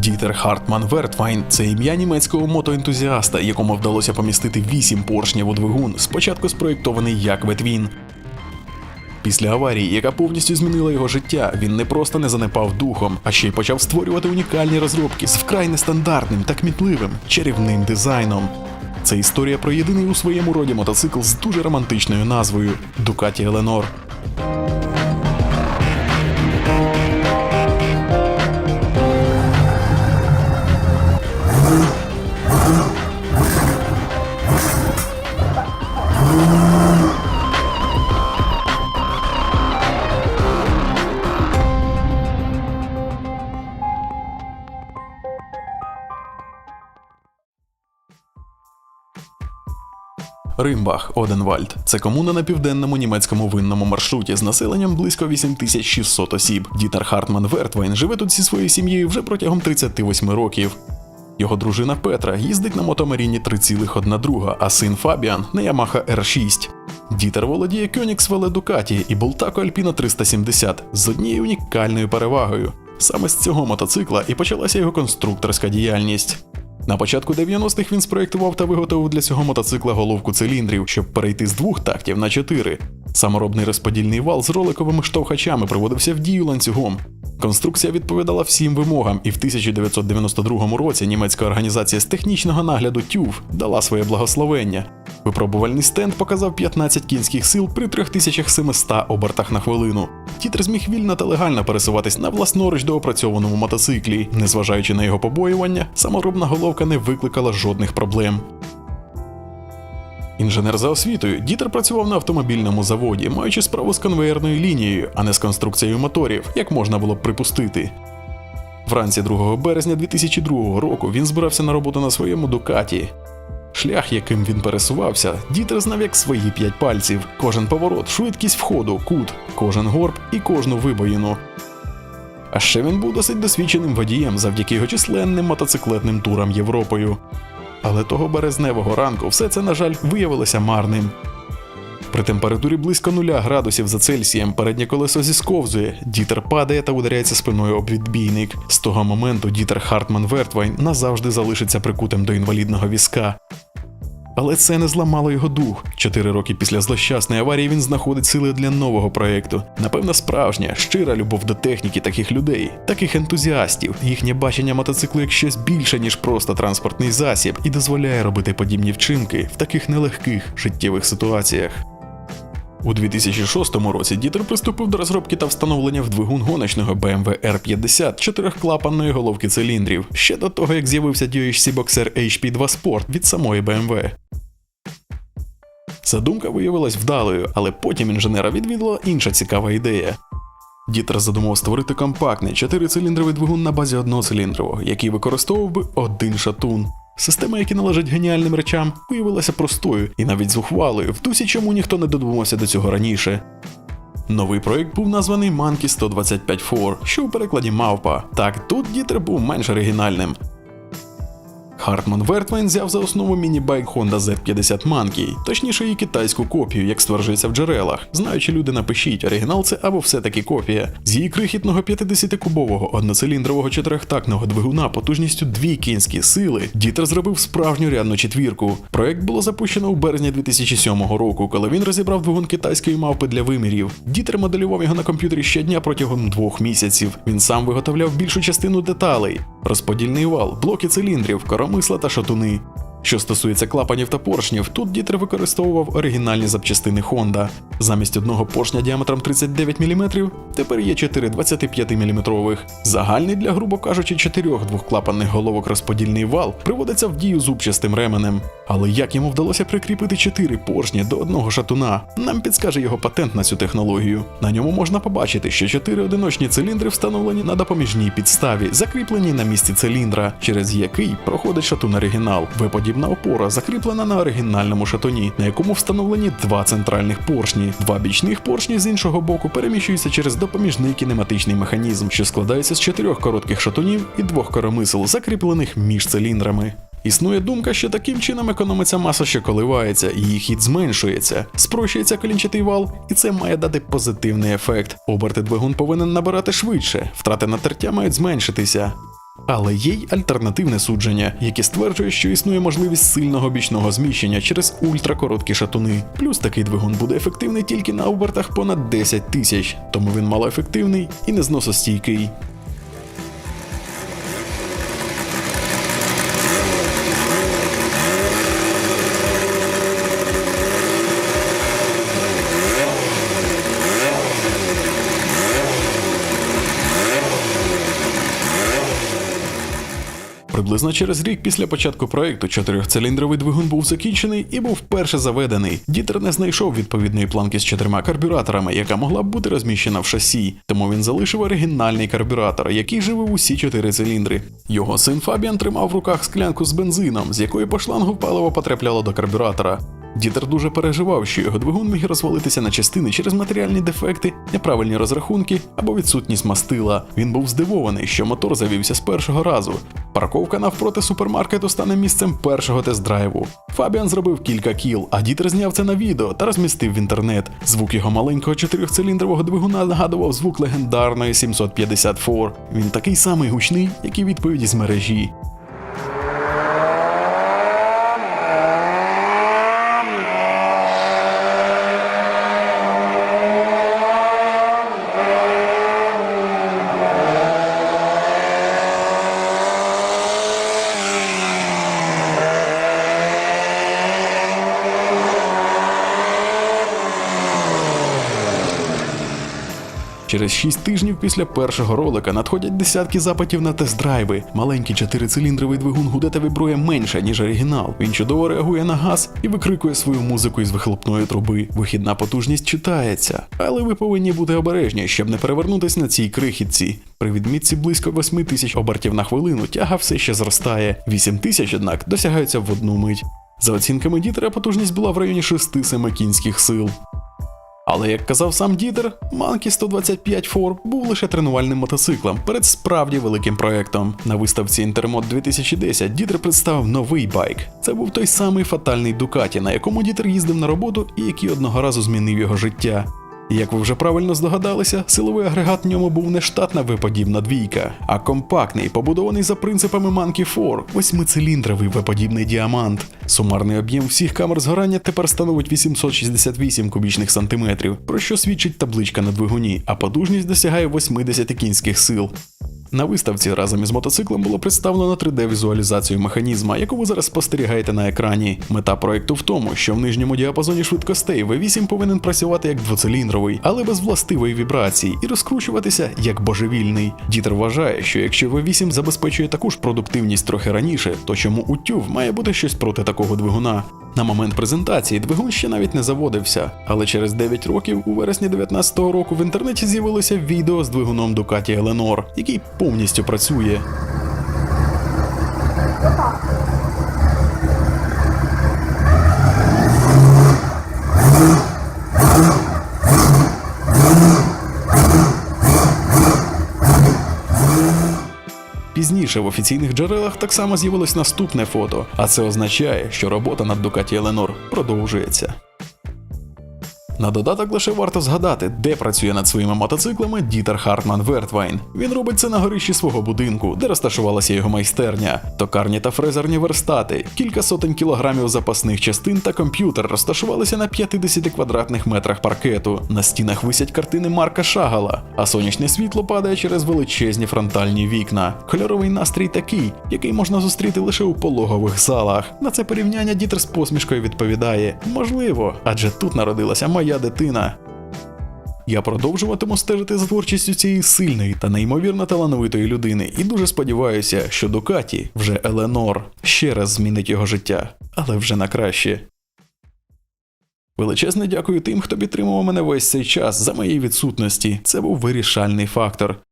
Дітер Хартман Вертвайн це ім'я німецького мотоентузіаста, якому вдалося помістити вісім поршнів у двигун, спочатку спроєктований як Ветвін. Після аварії, яка повністю змінила його життя, він не просто не занепав духом, а ще й почав створювати унікальні розробки з вкрай нестандартним та кмітливим чарівним дизайном. Це історія про єдиний у своєму роді мотоцикл з дуже романтичною назвою Ducati Eleanor. Римбах, Оденвальд це комуна на південному німецькому винному маршруті з населенням близько 8600 осіб. Дітер Хартман Вертвайн живе тут зі своєю сім'єю вже протягом 38 років. Його дружина Петра їздить на мотомаріні 3,1, а син Фабіан на Ямаха R6. Дітер володіє Кьоніксвеле Дукаті і Болтако Альпіна 370 з однією унікальною перевагою. Саме з цього мотоцикла і почалася його конструкторська діяльність. На початку 90-х він спроєктував та виготовив для цього мотоцикла головку циліндрів, щоб перейти з двох тактів на чотири. Саморобний розподільний вал з роликовими штовхачами приводився в дію ланцюгом. Конструкція відповідала всім вимогам, і в 1992 році німецька організація з технічного нагляду TÜV дала своє благословення. Випробувальний стенд показав 15 кінських сил при 3700 обертах на хвилину. Тітр зміг вільно та легально пересуватись на власноруч доопрацьованому мотоциклі. Незважаючи на його побоювання, саморобна головка не викликала жодних проблем. Інженер за освітою, Дітер працював на автомобільному заводі, маючи справу з конвеєрною лінією, а не з конструкцією моторів, як можна було б припустити. Вранці 2 березня 2002 року він збирався на роботу на своєму Дукаті. Шлях, яким він пересувався, Дітер знав як свої п'ять пальців. Кожен поворот, швидкість входу, кут, кожен горб і кожну вибоїну. А ще він був досить досвідченим водієм завдяки його численним мотоциклетним турам Європою. Але того березневого ранку все це, на жаль, виявилося марним. При температурі близько нуля градусів за Цельсієм переднє колесо зісковзує, дітер падає та ударяється спиною об відбійник. З того моменту дітер Хартман Вертвайн назавжди залишиться прикутим до інвалідного візка. Але це не зламало його дух. Чотири роки після злощасної аварії він знаходить сили для нового проекту. Напевно, справжня, щира любов до техніки таких людей, таких ентузіастів. Їхнє бачення мотоциклу як щось більше, ніж просто транспортний засіб, і дозволяє робити подібні вчинки в таких нелегких життєвих ситуаціях. У 2006 році Дітер приступив до розробки та встановлення в двигун гоночного BMW R50 чотирьохклапанної головки циліндрів ще до того, як з'явився DHC Boxer HP2 Sport від самої BMW. Задумка виявилась вдалою, але потім інженера відвідала інша цікава ідея. Дітер задумав створити компактний чотирициліндровий двигун на базі одноциліндрового, який використовував би один шатун. Система, яка належить геніальним речам, виявилася простою і навіть зухвалою, в дусі чому ніхто не додумався до цього раніше. Новий проект був названий Monkey 125 4, що у перекладі мавпа. Так, тут Дітер був менш оригінальним. Хартман Вертвайн взяв за основу міні-байк Honda Z50 Monkey, точніше її китайську копію, як стверджується в джерелах. Знаючи люди, напишіть, оригінал це або все-таки копія. З її крихітного 50-кубового одноциліндрового чотирьохтактного двигуна потужністю дві кінські сили, Дітер зробив справжню рядну четвірку. Проект було запущено у березні 2007 року, коли він розібрав двигун китайської мавпи для вимірів. Дітер моделював його на комп'ютері щодня протягом двох місяців. Він сам виготовляв більшу частину деталей: розподільний вал, блоки циліндрів, коромисла та шатуни. Що стосується клапанів та поршнів, тут Дітер використовував оригінальні запчастини Honda. Замість одного поршня діаметром 39 мм тепер є 4 25 мм. Загальний для, грубо кажучи, чотирьох двохклапанних головок розподільний вал приводиться в дію зубчастим ременем. Але як йому вдалося прикріпити 4 поршні до одного шатуна, нам підскаже його патент на цю технологію. На ньому можна побачити, що 4 одиночні циліндри встановлені на допоміжній підставі, закріплені на місці циліндра, через який проходить шатун оригінал. Виподібна опора закріплена на оригінальному шатуні, на якому встановлені два центральних поршні. Два бічних поршні з іншого боку переміщуються через допоміжний кінематичний механізм, що складається з чотирьох коротких шатунів і двох коромисел, закріплених між циліндрами. Існує думка, що таким чином економиться маса, що коливається, її хід зменшується, спрощується колінчатий вал, і це має дати позитивний ефект. Оберти двигун повинен набирати швидше, втрати на тертя мають зменшитися. Але є й альтернативне судження, яке стверджує, що існує можливість сильного бічного зміщення через ультракороткі шатуни. Плюс такий двигун буде ефективний тільки на обертах понад 10 тисяч, тому він малоефективний і незносостійкий. Приблизно через рік після початку проекту чотирьохциліндровий двигун був закінчений і був вперше заведений. Дітер не знайшов відповідної планки з чотирма карбюраторами, яка могла б бути розміщена в шасі, тому він залишив оригінальний карбюратор, який живив усі чотири циліндри. Його син Фабіан тримав в руках склянку з бензином, з якої по шлангу паливо потрапляло до карбюратора. Дітер дуже переживав, що його двигун міг розвалитися на частини через матеріальні дефекти, неправильні розрахунки або відсутність мастила. Він був здивований, що мотор завівся з першого разу. Парковка навпроти супермаркету стане місцем першого тест-драйву. Фабіан зробив кілька кіл, а дітер зняв це на відео та розмістив в інтернет. Звук його маленького чотирьохциліндрового двигуна нагадував звук легендарної 754. Він такий самий гучний, як і відповіді з мережі. Через 6 тижнів після першого ролика надходять десятки запитів на тест-драйви. Маленький чотирициліндровий двигун гуде та вібрує менше, ніж оригінал. Він чудово реагує на газ і викрикує свою музику із вихлопної труби. Вихідна потужність читається, але ви повинні бути обережні, щоб не перевернутись на цій крихітці. При відмітці близько 8 тисяч обертів на хвилину тяга все ще зростає. 8 тисяч, однак, досягаються в одну мить. За оцінками дітера, потужність була в районі 6-7 кінських сил. Але як казав сам Дідер, Monkey 125 4 був лише тренувальним мотоциклом перед справді великим проектом. На виставці Інтермод 2010 Дідер представив новий байк. Це був той самий фатальний Дукаті, на якому Дідер їздив на роботу і який одного разу змінив його життя. Як ви вже правильно здогадалися, силовий агрегат в ньому був не штатна виподібна двійка, а компактний, побудований за принципами Monkey 4, восьмициліндровий виподібний діамант. Сумарний об'єм всіх камер згорання тепер становить 868 кубічних сантиметрів, про що свідчить табличка на двигуні, а потужність досягає 80 кінських сил. На виставці разом із мотоциклом було представлено 3D-візуалізацію механізма, яку ви зараз спостерігаєте на екрані. Мета проекту в тому, що в нижньому діапазоні швидкостей V8 повинен працювати як двоциліндровий, але без властивої вібрації, і розкручуватися як божевільний. Дітер вважає, що якщо V8 забезпечує таку ж продуктивність трохи раніше, то чому у TÜV має бути щось проти такого двигуна? На момент презентації двигун ще навіть не заводився, але через 9 років, у вересні 2019 року, в інтернеті з'явилося відео з двигуном Ducati Eleanor, який повністю працює. Пізніше в офіційних джерелах так само з'явилось наступне фото, а це означає, що робота над Дукаті Еленор продовжується. На додаток лише варто згадати, де працює над своїми мотоциклами Дітер Хартман Вертвайн. Він робить це на горищі свого будинку, де розташувалася його майстерня, токарні та фрезерні верстати, кілька сотень кілограмів запасних частин та комп'ютер розташувалися на 50 квадратних метрах паркету. На стінах висять картини Марка Шагала, а сонячне світло падає через величезні фронтальні вікна. Кольоровий настрій такий, який можна зустріти лише у пологових залах. На це порівняння Дітер з посмішкою відповідає: можливо, адже тут народилася моя дитина. Я продовжуватиму стежити за творчістю цієї сильної та неймовірно талановитої людини, і дуже сподіваюся, що Дукаті, вже Еленор, ще раз змінить його життя, але вже на краще. Величезне дякую тим, хто підтримував мене весь цей час за моєї відсутності. Це був вирішальний фактор.